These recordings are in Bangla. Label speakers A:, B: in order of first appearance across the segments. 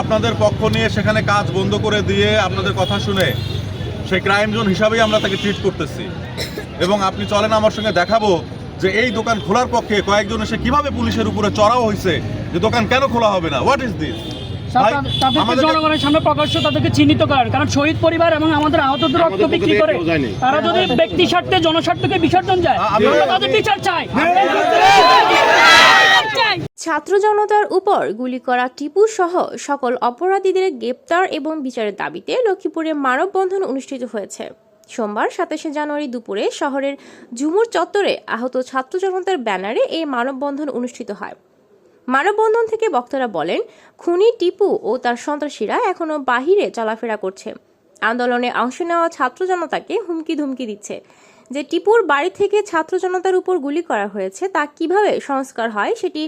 A: আপনাদের পক্ষ নিয়ে সেখানে কাজ বন্ধ করে দিয়ে আপনাদের কথা শুনে সেই ক্রাইম জোন হিসাবেই আমরা তাকে ট্রিট করতেছি। এবং আপনি চলেন আমার সঙ্গে দেখাবো যে এই দোকান খোলার পক্ষে কয়েকজন এসে কীভাবে পুলিশের উপরে চড়াও হয়েছে যে দোকান কেন খোলা হবে না? হোয়াট ইজ দিস
B: স্যার, তাদেরকে জনগণের সামনে প্রকাশ্য তাদেরকে চিহ্নিত করার। কারণ শহীদ পরিবার এবং আমাদের আহতদের রক্ত বিক্রি করে তারা যদি ব্যক্তি স্বার্থে জনস্বার্থকে বিসর্জন যায় আমরা তাদের বিচার চাই।
C: ছাত্র জনতার উপর গুলি করা টিপু সহ সকল অপরাধীদের গ্রেপ্তার এবং বিচারের দাবিতে লক্ষ্মীপুরে মানববন্ধন অনুষ্ঠিত হয়েছে। সোমবার সাতাশে জানুয়ারি দুপুরে শহরের ঝুমুর চত্বরে আহত ছাত্র জনতার ব্যানারে এই মানববন্ধন অনুষ্ঠিত হয়। মানববন্ধন থেকে বক্তারা বলেন, খুনি টিপু ও তার সন্ত্রাসীরা এখনও বাহিরে চলাফেরা করছে। আন্দোলনে অংশ নেওয়া ছাত্র জনতাকে হুমকি ধুমকি দিচ্ছে। যে টিপুর বাড়ি থেকে ছাত্র জনতার উপর গুলি করা হয়েছে, তা কীভাবে সংস্কার হয় সেটি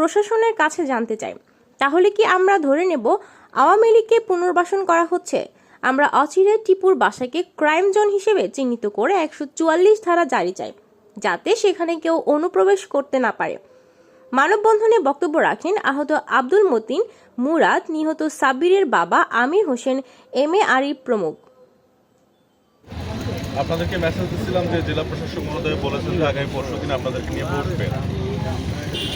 C: প্রশাসনের কাছে জানতে চাই। তাহলে কি আমরা ধরে নেব আওয়ামী লীগকে পুনর্বাসন করা হচ্ছে? আমরা অচিরে টিপুর বাসাকে ক্রাইম জোন হিসেবে চিহ্নিত করে একশো চুয়াল্লিশ ধারা জারি চাই, যাতে সেখানে কেউ অনুপ্রবেশ করতে না পারে। মানববন্ধনে বক্তব্য রাখেন আহত আব্দুল মতিন মুরাদ, নিহত সাব্বিরের বাবা আমির হোসেন, এম এ আরিফ প্রমুখ।
A: আপনাদেরকে মেসেজ দিচ্ছিলাম যে জেলা প্রশাসক মহোদয় বলেছেন যে আগামী পরশু দিন আপনাদেরকে নিয়ে বসবেন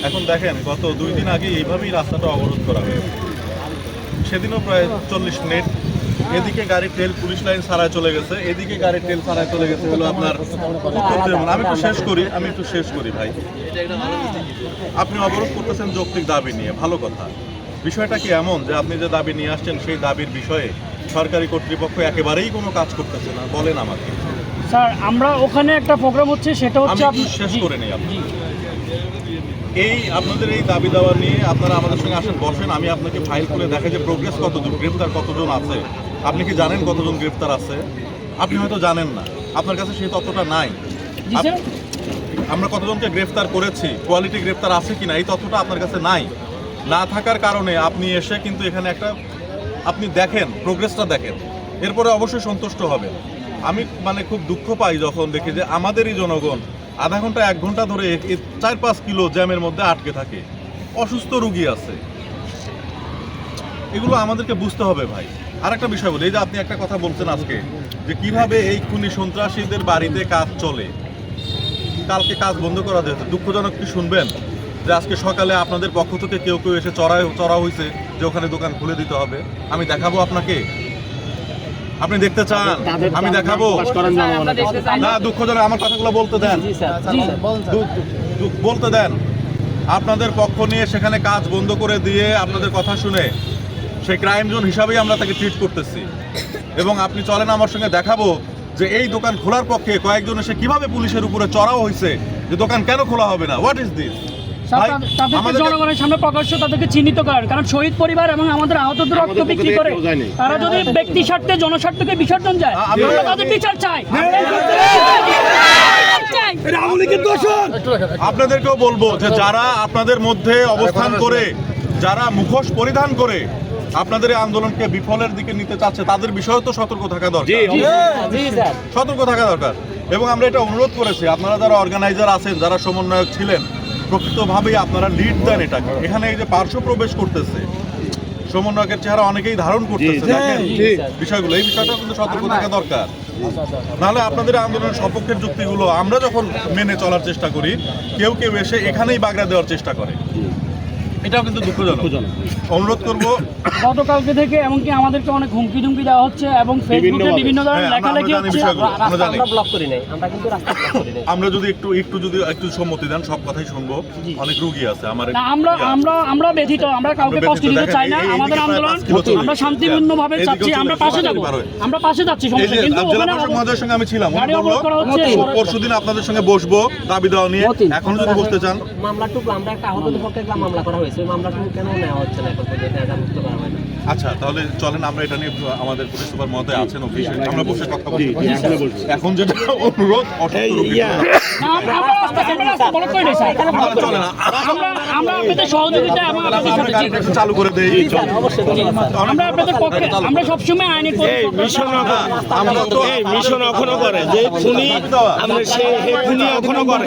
A: এখন দেখেন, গত দুই দিন আগে এইভাবেই রাস্তাটা অবরোধ করা হয়েছে। সেদিনও প্রায় চল্লিশ মিনিট এদিকে গাড়ির তেল পুলিশ লাইন ছাড়ায় চলে গেছে। এদিকে গাড়ির তেল ছাড়ায় চলে গেছে হলো আপনার আমি একটু শেষ করি, আমি একটু শেষ করি ভাই। আপনি অবরোধ করতেছেন যৌক্তিক দাবি নিয়ে, ভালো কথা। বিষয়টা কি এমন যে আপনি যে দাবি নিয়ে আসছেন, সেই দাবির বিষয়ে সরকারি কর্তৃপক্ষ একেবারেই কোনো কাজ করতেছে না? বলেন আমাকে।
B: স্যার আমরা ওখানে একটা প্রোগ্রাম হচ্ছে সেটা হচ্ছে আপনি-
A: শেষ করে নিই আপনি। এই আপনাদের এই দাবি দাওয়া নিয়ে আপনারা আমাদের সঙ্গে আসেন বসেন। আমি আপনাকে ফাইল করে দেখা যে প্রোগ্রেস কতজন গ্রেপ্তার কতজন আছে। আপনি কি জানেন কতজন গ্রেপ্তার আছে? আপনি হয়তো জানেন না। আপনার কাছে সেই তথ্যটা নাই। আমরা কতজনকে গ্রেফতার করেছি কোয়ালিটি গ্রেফতার আছে কিনা এই তথ্যটা আপনার কাছে নাই। না থাকার কারণে আপনি এসে কিন্তু এখানে একটা আপনি দেখেন প্রোগ্রেসটা দেখেন। এরপরে অবশ্যই সন্তুষ্ট হবেন। আমি মানে খুব দুঃখ পাই যখন দেখি যে আমাদেরই জনগণ আধা ঘণ্টা, এক ঘণ্টা ধরে চার পাঁচ কিলো জ্যামের মধ্যে আটকে থাকে। অসুস্থ রুগী আছে। এগুলো আমাদেরকে বুঝতে হবে ভাই। আর একটা বিষয় বলি, এই যে আপনি একটা কথা বলছেন আজকে, যে কীভাবে এই খুনি সন্ত্রাসীদের বাড়িতে কাজ চলে। কালকে কাজ বন্ধ করা যেত দুঃখজনক কি শুনবেন? যে আজকে সকালে আপনাদের পক্ষ থেকে কেউ কেউ এসে চড়ায় চড়া হয়েছে যে ওখানে দোকান খুলে দিতে হবে। আমি দেখাবো আপনাকে। আপনি দেখতে চান? আমি দেখাবো? না দুঃখজনক আমার কথাগুলো বলতে দেন। বলতে দেন। আপনাদের পক্ষ নিয়ে সেখানে কাজ বন্ধ করে দিয়ে আপনাদের কথা শুনে সেই ক্রাইম জোন হিসাবেই আমরা তাকে ট্রিট করতেছি। এবং আপনি চলেন আমার সঙ্গে দেখাবো যে এই দোকান খোলার পক্ষে কয়েকজন এসে কীভাবে পুলিশের উপরে চড়াও হয়েছে যে দোকান কেন খোলা হবে না? হোয়াট ইজ দিস
B: তাদেরকে জনগণের সামনে প্রকাশ্য তাদেরকে চিহ্নিত করার কারণ শহীদ পরিবার এবং আমাদের আহতদের রক্ত বিক্রি করে তারা যদি ব্যক্তি স্বার্থে জনস্বার্থকে বিসর্জন যায় আমরা তাদের বিচার চাই
A: আপনাদেরকেও বলব যে যারা আপনাদের মধ্যে অবস্থান করে যারা মুখোশ পরিধান করে আপনাদের এই আন্দোলনকে বিফলের দিকে নিতে চাচ্ছে তাদের বিষয়েও তো সতর্ক থাকা দরকার সতর্ক থাকা দরকার এবং আমরা এটা অনুরোধ করেছি আপনারা যারা অর্গানাইজার আছেন যারা সমন্বয়ক ছিলেন প্রকৃতভাবেই আপনারা লিড দেন এটাকে। এখানে এই যে পার্শ্ব প্রবেশ করতেছে সমন্বয়কের চেহারা অনেকেই ধারণ করতেছে দেখেন বিষয়গুলো। এই বিষয়টা কিন্তু সতর্ক থাকা দরকার। নাহলে আপনাদের আন্দোলনের সপক্ষের যুক্তিগুলো আমরা যখন মেনে চলার চেষ্টা করি কেউ কেউ এসে এখানেই বাগড়া দেওয়ার চেষ্টা করে। এটাও কিন্তু দুঃখজনক। অনুরোধ করব
B: গতকালকে থেকে এমনকি আমাদেরকে অনেক হুমকি ধুমকি দেওয়া হচ্ছে এবং ফেসবুকে বিভিন্ন ধরনের
A: হ্যাঁ, আমরা-
B: লেখালেখি
A: আমরা
B: হচ্ছে।
A: আমরা
D: ব্লক করি নাই আমরা কিন্তু রাস্তা ব্লক করি নাই।
A: আমরা যদি একটু একটু যদি একটু সম্মতি দেন সব কথাই শুনব। অনেক রুগী আছে আমার
B: না আমরা
A: ইয়ে
B: আমরা আমরা ব্যথিত আমরা কাউকে কষ্ট দিতে চাই না আমাদের আন্দোলন আমরা। শান্তিপূর্ণভাবে চাচ্ছি আমরা পাশে যাব। আমরা পাশে যাচ্ছি সমস্যা কিন্তু ওখানে
A: সঙ্গে আমি ছিলাম উনি
B: গাড়ি
A: বলল
B: অবরোধ করা হচ্ছে।
A: পরশু আপনাদের সঙ্গে বসবো দাবি দেওয়া নিয়ে। এখন যদি বসতে চান।
D: মামলা টুকু আমরা একটা আহতদের পক্ষে মামলা করা হয়েছে। ওই মামলা কেন নেওয়া হচ্ছে না? এখন পর্যন্ত এটা করা হয় না।
A: আচ্ছা তাহলে চলেন আমরা এটা নিয়ে আমাদের পুলিশ সুপার মহোদয় আছেন অফিসে আমরা বসে কথা বলি এখন যেটা অনুরোধ চলে না
B: আমরা আমরা আপনাদের সহযোগিতা এবং
A: তাহলে
B: আপনাদের
A: আমরা
B: সাথে
A: গাড়িটা একটু চালু করে দেই।
B: আমরা আপনাদের পক্ষে আমরা সবসময় আইনের
E: মিশন আমরা তো এই মিশন এখনও করে। যে খুনি আমরা সে খুনি এখনও করে।